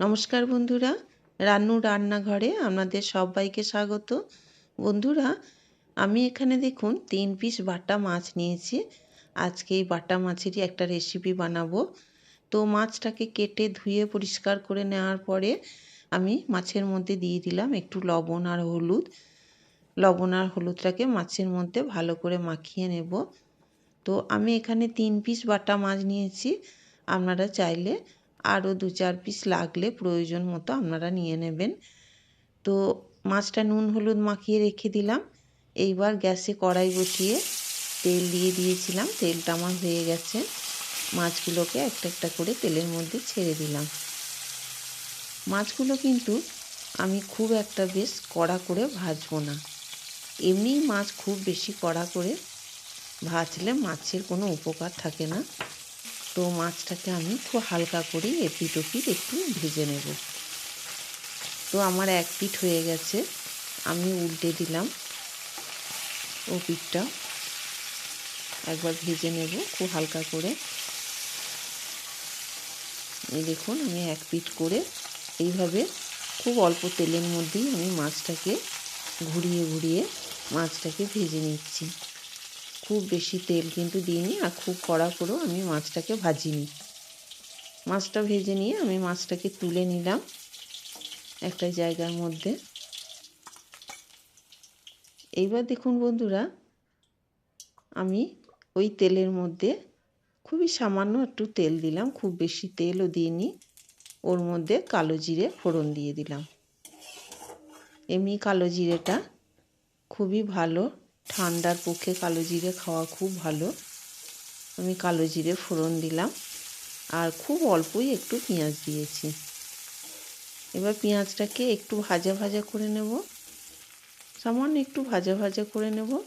নমস্কার বন্ধুরা, রান্নু রান্নাঘরে আপনাদের সবাইকে স্বাগত। বন্ধুরা, আমি এখানে দেখুন তিন পিস বাটা মাছ নিয়েছি। আজকে এই বাটা মাছেরই একটা রেসিপি বানাবো। তো মাছটাকে কেটে ধুয়ে পরিষ্কার করে নেওয়ার পরে আমি মাছের মধ্যে দিয়ে দিলাম একটু লবণ আর হলুদ। লবণ আর হলুদটাকে মাছের মধ্যে ভালো করে মাখিয়ে নেব। তো আমি এখানে তিন পিস বাটা মাছ নিয়েছি। আপনারা চাইলে আরও দু চার পিস লাগলে প্রয়োজন মতো আপনারা নিয়ে নেবেন। তো মাছটা নুন হলুদ মাখিয়ে রেখে দিলাম। এইবার গ্যাসে কড়াই বসিয়ে তেল দিয়ে দিয়েছিলাম। তেলটা আমার হয়ে গেছে। মাছগুলোকে একটা একটা করে তেলের মধ্যে ছেড়ে দিলাম। মাছগুলো কিন্তু আমি খুব একটা বেশ কড়া করে ভাজবো না। এমনি মাছ খুব বেশি কড়া করে ভাজলে মাছের কোনো উপকার থাকে না। তো মাছটাকে আমি খুব হালকা করেই এপিট ওপিট একটু ভেজে নেব। তো আমার এক পিঠ হয়ে গেছে। আমি উল্টে দিলাম ও পিঠটা। একবার ভেজে নেব খুব হালকা করে। এই দেখুন, আমি এক পিট করে এইভাবে খুব অল্প তেলের মধ্যেই আমি মাছটাকে ঘুরিয়ে ঘুরিয়ে মাছটাকে ভেজে নিচ্ছি। খুব বেশি তেল কিন্তু দিইনি আর খুব কড়া করেও আমি মাছটাকে ভাজিনি। মাছটা ভেজে নিয়ে আমি মাছটাকে তুলে নিলাম একটা জায়গার মধ্যে। এইবার দেখুন বন্ধুরা, আমি ওই তেলের মধ্যে খুবই সামান্য একটু তেল দিলাম, খুব বেশি তেলও দিইনি। ওর মধ্যে কালো জিরে ফোড়ন দিয়ে দিলাম। এমনি কালো জিরেটা খুবই ভালো ঠান্ডার পক্ষে কালো জিরে খাওয়া খুব ভালো। আমি কালো জিরে ফোড়ন দিলাম আর খুব অল্পই একটু পেঁয়াজ দিয়েছি। এবার পেঁয়াজটাকে একটু ভাজা ভাজা করে নেব। সামান্য একটু ভাজা ভাজা করে নেব।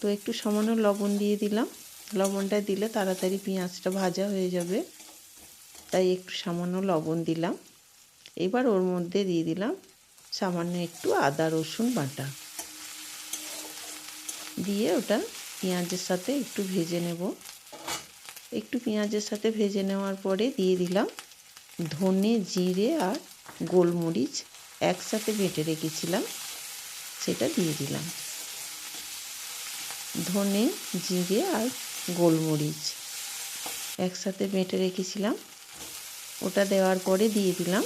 তো একটু সামান্য লবণ দিয়ে দিলাম। লবণটা দিলে তাড়াতাড়ি পেঁয়াজটা ভাজা হয়ে যাবে। তাই একটু সামান্য লবণ দিলাম। এবার ওর মধ্যে দিয়ে দিলাম সামান্য একটু আদা রসুন বাটা। দিয়ে ওটা পেঁয়াজের সাথে একটু ভেজে নেব। একটু পেঁয়াজের সাথে ভেজে নেওয়ার পরে দিয়ে দিলাম ধনে, জিরে আর গোলমরিচ একসাথে বেটে রেখেছিলাম, সেটা দিয়ে দিলাম। ধনে, জিরে আর গোলমরিচ একসাথে বেটে রেখেছিলাম। ওটা দেওয়ার পরে দিয়ে দিলাম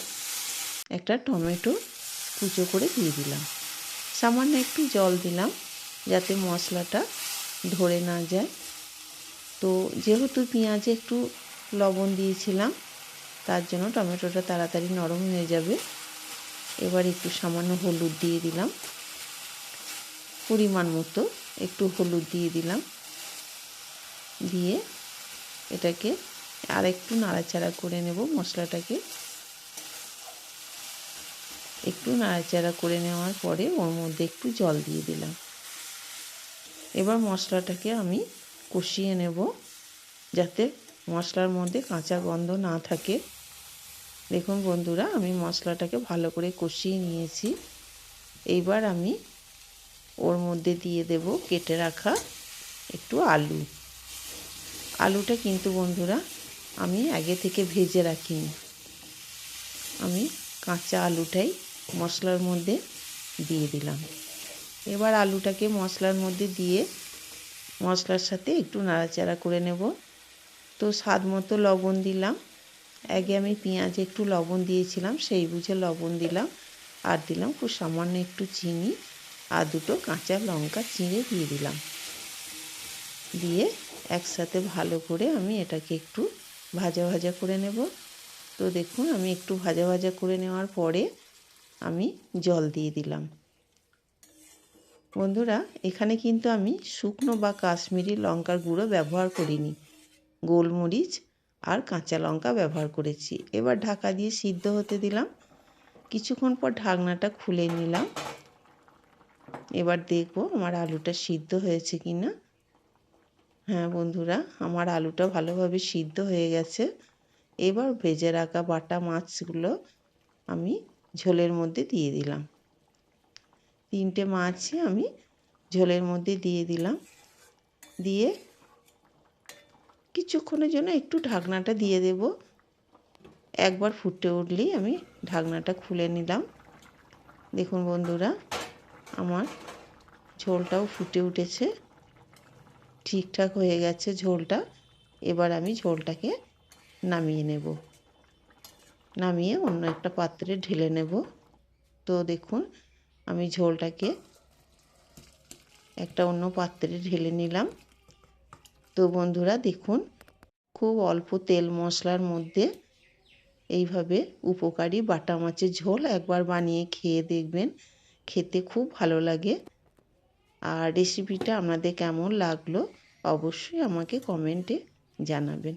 একটা টমেটো কুচো করে দিয়ে দিলাম। সামান্য একটু জল দিলাম। যাতে মশলাটা ধরে না যায়। তো যেহেতু পেঁয়াজে একটু লবণ দিয়েছিলাম, তার জন্য টমেটোটা তাড়াতাড়ি নরম হয়ে যাবে। এবার একটু সামান্য হলুদ দিয়ে দিলাম। পরিমাণ মতো একটু হলুদ দিয়ে দিলাম। দিয়ে এটাকে আর একটু নাড়াচাড়া করে নেব মশলাটাকে। একটু নাড়াচাড়া করে নেওয়ার পরে ওর মধ্যে একটু জল দিয়ে দিলাম। এবার মশলাটাকে আমি কষিয়ে নেব যাতে মশলার মধ্যে কাঁচা গন্ধ না থাকে। দেখুন বন্ধুরা, আমি মশলাটাকে ভালো করে কষিয়ে নিয়েছি। এইবার আমি ওর মধ্যে দিয়ে দেব কেটে রাখা একটু আলু। আলুটা কিন্তু বন্ধুরা আমি আগে থেকে ভেজে রাখিনি। আমি কাঁচা আলুটাই মশলার মধ্যে দিয়ে দিলাম। এবার আলুটাকে মশলার মধ্যে দিয়ে মশলার সাথে একটু নাড়াচাড়া করে নেব। তো স্বাদ মতো লবণ দিলাম। আগে আমি পেঁয়াজে একটু লবণ দিয়েছিলাম, সেই বুঝে লবণ দিলাম আর দিলাম খুব সামান্য একটু চিনি আর দুটো কাঁচা লঙ্কা চিঁড়ে দিয়ে দিলাম। দিয়ে একসাথে ভালো করে আমি এটাকে একটু ভাজা ভাজা করে নেব। তো দেখুন আমি একটু ভাজা ভাজা করে নেওয়ার পরে আমি জল দিয়ে দিলাম। বন্ধুরা, এখানে কিন্তু আমি শুকনো বা কাশ্মীরি লঙ্কার গুঁড়ো ব্যবহার করিনি। গোলমরিচ আর কাঁচা লঙ্কা ব্যবহার করেছি। এবার ঢাকা দিয়ে সিদ্ধ হতে দিলাম। কিছুক্ষণ পর ঢাকনাটা খুলে নিলাম। এবার দেখব আমার আলুটা সিদ্ধ হয়েছে কি না হ্যাঁ বন্ধুরা, আমার আলুটা ভালোভাবে সিদ্ধ হয়ে গেছে। এবার ভেজে রাখা বাটা মাছগুলো আমি ঝোলের মধ্যে দিয়ে দিলাম। তিনটে মাছই আমি ঝোলের মধ্যে দিয়ে দিলাম। দিয়ে কিছুক্ষণের জন্য একটু ঢাকনাটা দিয়ে দেব। একবার ফুটে উঠলেই আমি ঢাকনাটা খুলে নিলাম। দেখুন বন্ধুরা, আমার ঝোলটাও ফুটে উঠেছে। ঠিকঠাক হয়ে গেছে ঝোলটা। এবার আমি ঝোলটাকে নামিয়ে নেব। নামিয়ে অন্য একটা পাত্রে ঢেলে নেব। তো দেখুন আমি ঝোলটাকে একটা অন্য পাত্রে ঢেলে নিলাম। তো বন্ধুরা দেখুন, খুব অল্প তেল মশলার মধ্যে এইভাবে উপকারী বাটা মাছের ঝোল একবার বানিয়ে খেয়ে দেখবেন। খেতে খুব ভালো লাগে। আর রেসিপিটা আপনাদের কেমন লাগল অবশ্যই আমাকে কমেন্টে জানাবেন।